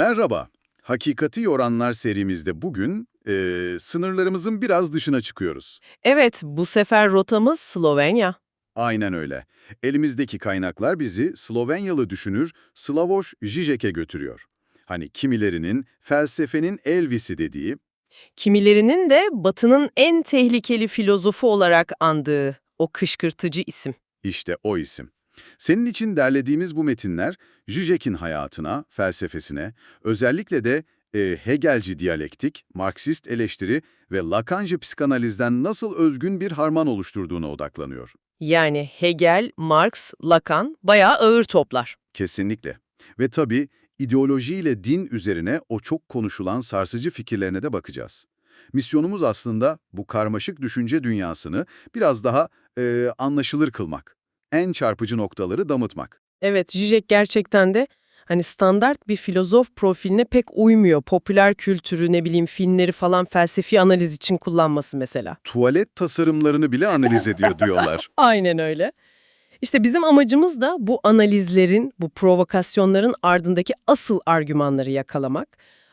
Merhaba. Hakikati Yoranlar serimizde bugün eee, sınırlarımızın biraz dışına çıkıyoruz. Evet, bu sefer rotamız Slovenya. Aynen öyle. Elimizdeki kaynaklar bizi Slovenyalı düşünür Slavoj Žižek'e götürüyor. Hani kimilerinin felsefenin Elvis'i dediği, Kimilerinin de Batı'nın en tehlikeli filozofu olarak andığı o kışkırtıcı isim. işte o isim. Senin için derlediğimiz bu metinler, Žižek'in hayatına, felsefesine, özellikle de e, Hegelci diyalektik, Marksist eleştiri ve Lacancı psikanalizden nasıl özgün bir harman oluşturduğuna odaklanıyor. Yani Hegel, Marx, Lacan bayağı ağır toplar. Kesinlikle. Ve tabii ideolojiyle din üzerine o çok konuşulan sarsıcı fikirlerine de bakacağız. Misyonumuz aslında bu karmaşık düşünce dünyasını biraz daha e, anlaşılır kılmak. En çarpıcı noktaları damıtmak. Evet, Zizek gerçekten de hani standart bir filozof profiline pek uymuyor. Popüler kültürü, ne bileyim filmleri falan felsefi analiz için kullanması mesela. Tuvalet tasarımlarını bile analiz ediyor diyorlar. Aynen öyle. İşte bizim amacımız da bu analizlerin, bu provokasyonların ardındaki asıl argümanları yakalamak.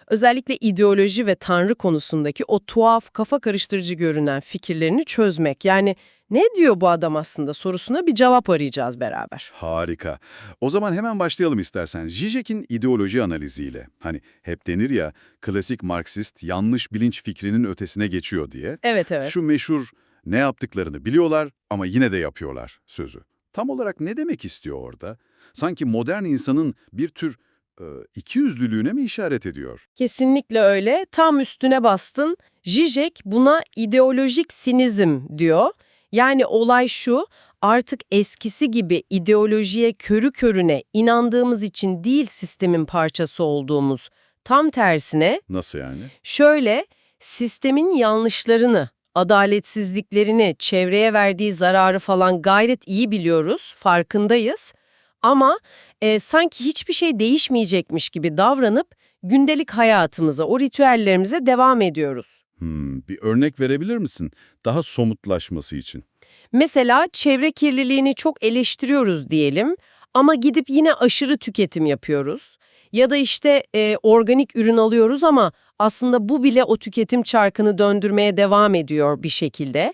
Özellikle ideoloji ve tanrı konusundaki o tuhaf, kafa karıştırıcı görünen fikirlerini çözmek. Yani ne diyor bu adam aslında sorusuna bir cevap arayacağız beraber. Harika. O zaman hemen başlayalım istersen. Zizek'in ideoloji analiziyle. Hani hep denir ya, klasik Marksist yanlış bilinç fikrinin ötesine geçiyor diye. Evet evet. Şu meşhur ne yaptıklarını biliyorlar ama yine de yapıyorlar sözü. Tam olarak ne demek istiyor orada? Sanki modern insanın bir tür e, ikiyüzlülüğüne mi işaret ediyor? Kesinlikle öyle. Tam üstüne bastın. Zizek buna ideolojik sinizm diyor. Yani olay şu, artık eskisi gibi ideolojiye körü körüne inandığımız için değil sistemin parçası olduğumuz. Tam tersine Nasıl yani? şöyle, sistemin yanlışlarını, adaletsizliklerini, çevreye verdiği zararı falan gayret iyi biliyoruz, farkındayız. Ama e, sanki hiçbir şey değişmeyecekmiş gibi davranıp gündelik hayatımıza, o ritüellerimize devam ediyoruz. Hmm, bir örnek verebilir misin? Daha somutlaşması için. Mesela çevre kirliliğini çok eleştiriyoruz diyelim ama gidip yine aşırı tüketim yapıyoruz. Ya da işte e, organik ürün alıyoruz ama aslında bu bile o tüketim çarkını döndürmeye devam ediyor bir şekilde.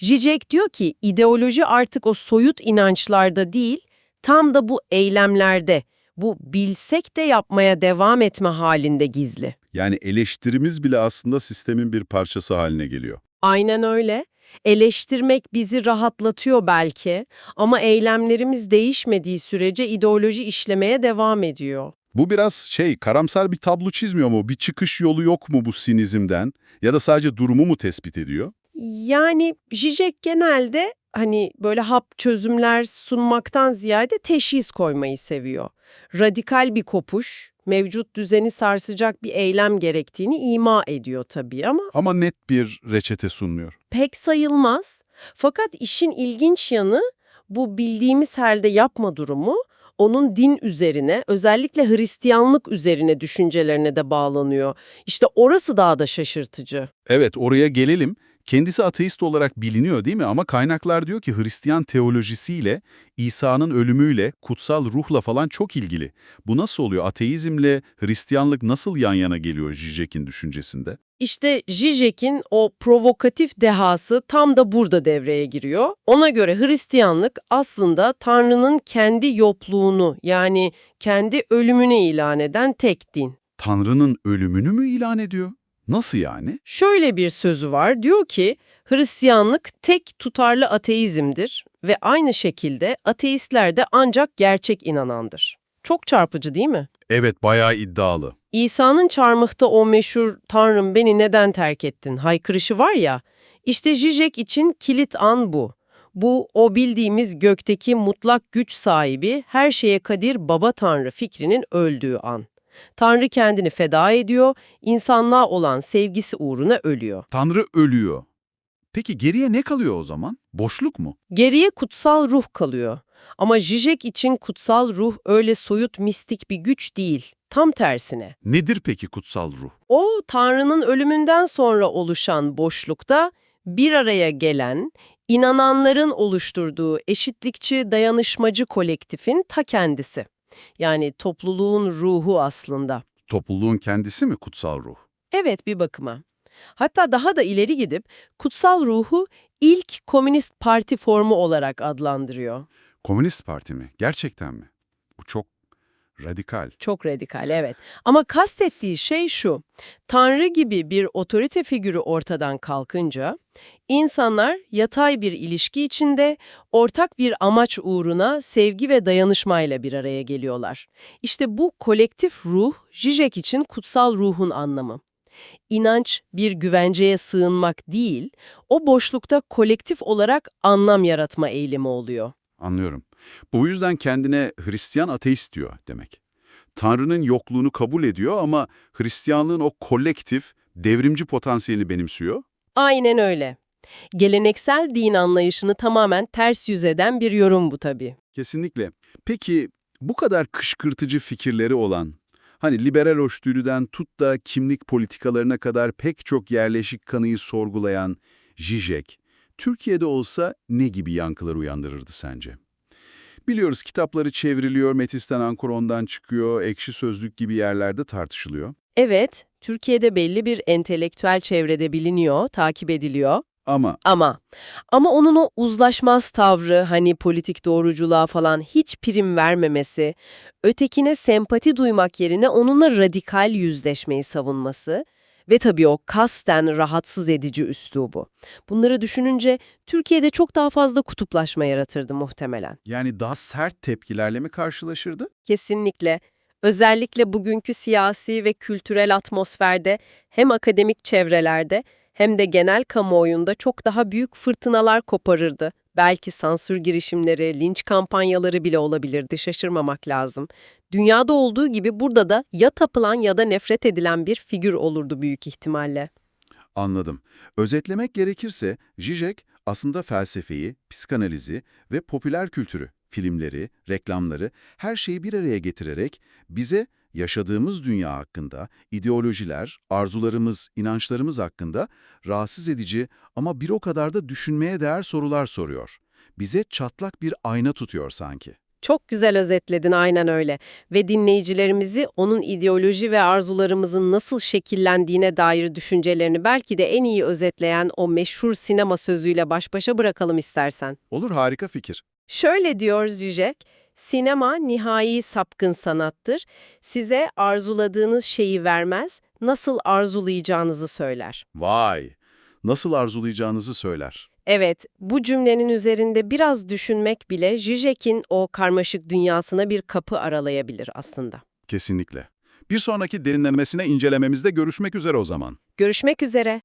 Zizek diyor ki ideoloji artık o soyut inançlarda değil, tam da bu eylemlerde, bu bilsek de yapmaya devam etme halinde gizli. Yani eleştirimiz bile aslında sistemin bir parçası haline geliyor. Aynen öyle. Eleştirmek bizi rahatlatıyor belki ama eylemlerimiz değişmediği sürece ideoloji işlemeye devam ediyor. Bu biraz şey, karamsar bir tablo çizmiyor mu? Bir çıkış yolu yok mu bu sinizmden? Ya da sadece durumu mu tespit ediyor? Yani Zizek genelde hani böyle hap çözümler sunmaktan ziyade teşhis koymayı seviyor. Radikal bir kopuş, mevcut düzeni sarsacak bir eylem gerektiğini ima ediyor tabii ama Ama net bir reçete sunmuyor. pek sayılmaz. Fakat işin ilginç yanı bu bildiğimiz halde yapma durumu onun din üzerine, özellikle Hristiyanlık üzerine düşüncelerine de bağlanıyor. İşte orası daha da şaşırtıcı. Evet, oraya gelelim. Kendisi ateist olarak biliniyor değil mi? Ama kaynaklar diyor ki Hristiyan teolojisiyle, İsa'nın ölümüyle, kutsal ruhla falan çok ilgili. Bu nasıl oluyor? Ateizmle Hristiyanlık nasıl yan yana geliyor Zizek'in düşüncesinde? İşte Zizek'in o provokatif dehası tam da burada devreye giriyor. Ona göre Hristiyanlık aslında Tanrı'nın kendi yokluğunu yani kendi ölümünü ilan eden tek din. Tanrı'nın ölümünü mü ilan ediyor? Nasıl yani? Şöyle bir sözü var, diyor ki Hristiyanlık tek tutarlı ateizmdir ve aynı şekilde ateistler de ancak gerçek inanandır. Çok çarpıcı değil mi? Evet, bayağı iddialı. İsa'nın çarmıhta o meşhur Tanrım beni neden terk ettin haykırışı var ya, işte Zizek için kilit an bu. Bu o bildiğimiz gökteki mutlak güç sahibi her şeye kadir baba Tanrı fikrinin öldüğü an. Tanrı kendini feda ediyor, insanlığa olan sevgisi uğruna ölüyor. Tanrı ölüyor. Peki geriye ne kalıyor o zaman? Boşluk mu? Geriye kutsal ruh kalıyor. Ama Zizek için kutsal ruh öyle soyut mistik bir güç değil. Tam tersine. Nedir peki kutsal ruh? O Tanrı'nın ölümünden sonra oluşan boşlukta bir araya gelen, inananların oluşturduğu eşitlikçi dayanışmacı kolektifin ta kendisi. Yani topluluğun ruhu aslında. Topluluğun kendisi mi kutsal ruh? Evet bir bakıma. Hatta daha da ileri gidip kutsal ruhu ilk komünist parti formu olarak adlandırıyor. Komünist Parti mi? Gerçekten mi? Bu çok radikal. Çok radikal evet. Ama kastettiği şey şu. Tanrı gibi bir otorite figürü ortadan kalkınca insanlar yatay bir ilişki içinde ortak bir amaç uğruna sevgi ve dayanışmayla bir araya geliyorlar. İşte bu kolektif ruh Zizek için kutsal ruhun anlamı. İnanç bir güvenceye sığınmak değil, o boşlukta kolektif olarak anlam yaratma eğilimi oluyor. Anlıyorum. Bu yüzden kendine Hristiyan ateist diyor demek. Tanrı'nın yokluğunu kabul ediyor ama Hristiyanlığın o kolektif, devrimci potansiyelini benimsiyor. Aynen öyle. Geleneksel din anlayışını tamamen ters yüz eden bir yorum bu tabii. Kesinlikle. Peki bu kadar kışkırtıcı fikirleri olan, hani liberal hoşgörüden tut da kimlik politikalarına kadar pek çok yerleşik kanıyı sorgulayan Zizek, Türkiye'de olsa ne gibi yankılar uyandırırdı sence? Biliyoruz kitapları çevriliyor, Metis'ten Ankoron'dan çıkıyor, Ekşi Sözlük gibi yerlerde tartışılıyor. Evet, Türkiye'de belli bir entelektüel çevrede biliniyor, takip ediliyor. Ama Ama, ama onun o uzlaşmaz tavrı, hani politik doğruculuğa falan hiç prim vermemesi, ötekine sempati duymak yerine onunla radikal yüzleşmeyi savunması ve tabii o kasten rahatsız edici üslubu. Bunları düşününce Türkiye'de çok daha fazla kutuplaşma yaratırdı muhtemelen. yani daha sert tepkilerle mi karşılaşırdı? Kesinlikle. Özellikle bugünkü siyasi ve kültürel atmosferde hem akademik çevrelerde hem de genel kamuoyunda çok daha büyük fırtınalar koparırdı. Belki sansür girişimleri, linç kampanyaları bile olabilirdi, şaşırmamak lazım. Dünyada olduğu gibi burada da ya tapılan ya da nefret edilen bir figür olurdu büyük ihtimalle. Anladım. Özetlemek gerekirse Zizek aslında felsefeyi, psikanalizi ve popüler kültürü, filmleri, reklamları, her şeyi bir araya getirerek bize yaşadığımız dünya hakkında, ideolojiler, arzularımız, inançlarımız hakkında rahatsız edici ama bir o kadar da düşünmeye değer sorular soruyor. Bize çatlak bir ayna tutuyor sanki. Çok güzel özetledin aynen öyle ve dinleyicilerimizi onun ideoloji ve arzularımızın nasıl şekillendiğine dair düşüncelerini belki de en iyi özetleyen o meşhur sinema sözüyle baş başa bırakalım istersen. Olur harika fikir. Şöyle diyor Zizek, sinema nihai sapkın sanattır. Size arzuladığınız şeyi vermez, nasıl arzulayacağınızı söyler. Vay! Nasıl arzulayacağınızı söyler. Evet, bu cümlenin üzerinde biraz düşünmek bile Zizek'in o karmaşık dünyasına bir kapı aralayabilir aslında. Kesinlikle. Bir sonraki derinlemesine incelememizde görüşmek üzere o zaman. Görüşmek üzere.